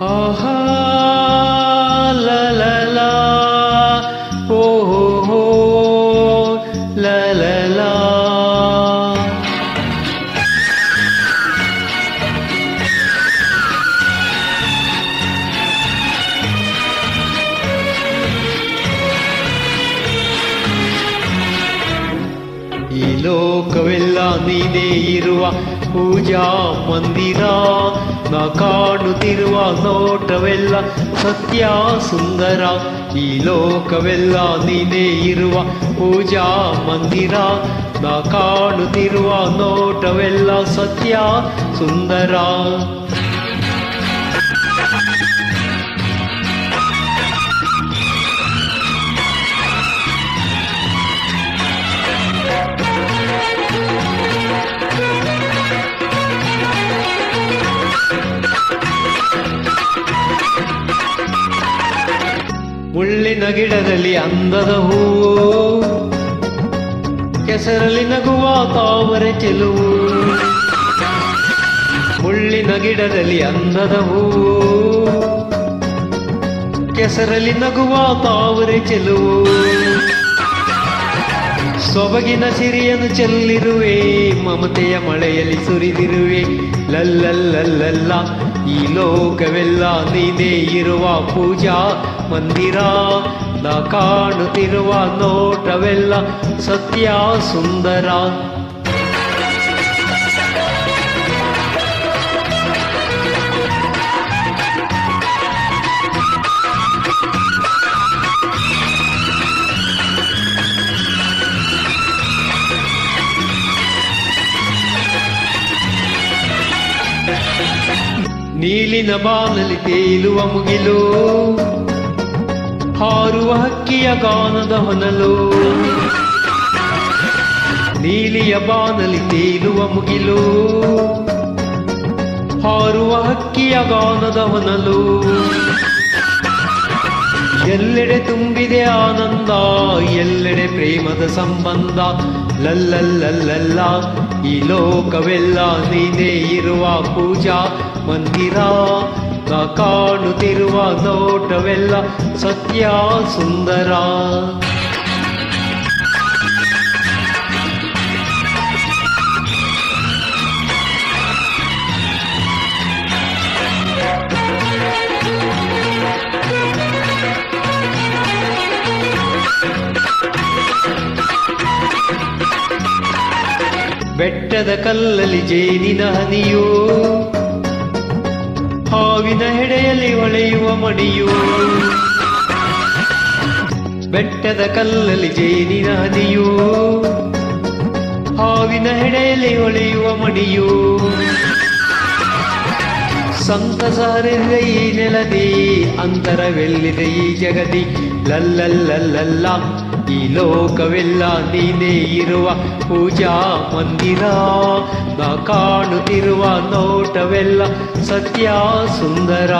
Aha. ಲೋಕವೆಲ್ಲ ನೀನೇ ಇರುವ ಪೂಜಾ ಮಂದಿರ. ನಾ ಕಾಣುತ್ತಿರುವ ನೋಟವೆಲ್ಲ ಸತ್ಯ ಸುಂದರ. ಈ ಲೋಕವೆಲ್ಲ ನೀನೇ ಇರುವ ಪೂಜಾ ಮಂದಿರ. ನಾ ಕಾಣುತ್ತಿರುವ ನೋಟವೆಲ್ಲ ಸತ್ಯ ಸುಂದರ. ಮುಳ್ಳಿನ ಗಿಡದಲ್ಲಿ ಅಂದದ ಹೂವು. ಕೆಸರಲ್ಲಿ ನಗುವ ತಾವರೆ ಚೆಲುವು. ಮುಳ್ಳಿನ ಗಿಡದಲ್ಲಿ ಅಂದದ ಹೂವು. ಕೆಸರಲ್ಲಿ ನಗುವ ತಾವರೆ ಚೆಲುವು. ಸೊಬಗಿನ ಸಿರಿಯನ್ನು ಚೆಲ್ಲಿರುವೆ, ಮಮತೆಯ ಮಳೆಯಲ್ಲಿ ಸುರಿದಿರುವೆ. ಲಲ್ಲಲ್ಲಲ್ಲ ಈ ಲೋಕವೆಲ್ಲ ನೀನೇ ಇರುವ ಪೂಜಾ ಮಂದಿರ. ನಾ ಕಾಣುತ್ತಿರುವ ನೋಟವೆಲ್ಲ ಸತ್ಯ ಸುಂದರ. ನೀಲಿನ ಬಾನಲಿ ತೇಲುವ ಮುಗಿಲು, ಹಾರುವ ಹಕ್ಕಿಯ ಗಾನದ ಹೊನಲು. ನೀಲಿಯ ಬಾನಲಿ ತೇಲುವ ಮುಗಿಲು, ಹಾರುವ ಹಕ್ಕಿಯ ಗಾನದ ಹೊನಲು. ಎಲ್ಲೆಡೆ ತುಂಬಿದೆ ಆನಂದ, ಎಲ್ಲೆಡೆ ಪ್ರೇಮದ ಸಂಬಂಧ. ಲಲ್ಲಲ್ಲಲ್ಲ ಈ ಲೋಕವೆಲ್ಲ ನೀನೇ ಇರುವ ಪೂಜಾ. ಮಂದಿರ. ನಾ ಕಾಣುತ್ತಿರುವ ನೋಟವೆಲ್ಲ ಸತ್ಯ ಸುಂದರ. ಬೆಟ್ಟದ ಕಲ್ಲಲ್ಲಿ ಜೇನಿನ ಹನಿಯು. ಹಾವಿನ ಹೆಡೆಯಲ್ಲಿ ಹೊಳೆಯುವ ಮಡಿಯು. ಬೆಟ್ಟದ ಕಲ್ಲಲ್ಲಿ ಜೇನಿನ ನದಿಯು. ಹಾವಿನ ಹೆಡೆಯಲ್ಲಿ ಹೊಳೆಯುವ ಮಡಿಯು. ಸಂತಸ ಹರಿದ ಈ ನೆಲದಿ, ಅಂತರವೆಲ್ಲಿದೆ ಈ ಜಗದಿ. ಲಲ್ಲಲ್ಲಲ್ಲ ಈ ಲೋಕವೆಲ್ಲ ನೀನೇ ಇರುವ ಪೂಜಾ ಮಂದಿರ. ನಾ ಕಾಣುತ್ತಿರುವ ನೋಟವೆಲ್ಲ ಸತ್ಯ ಸುಂದರ.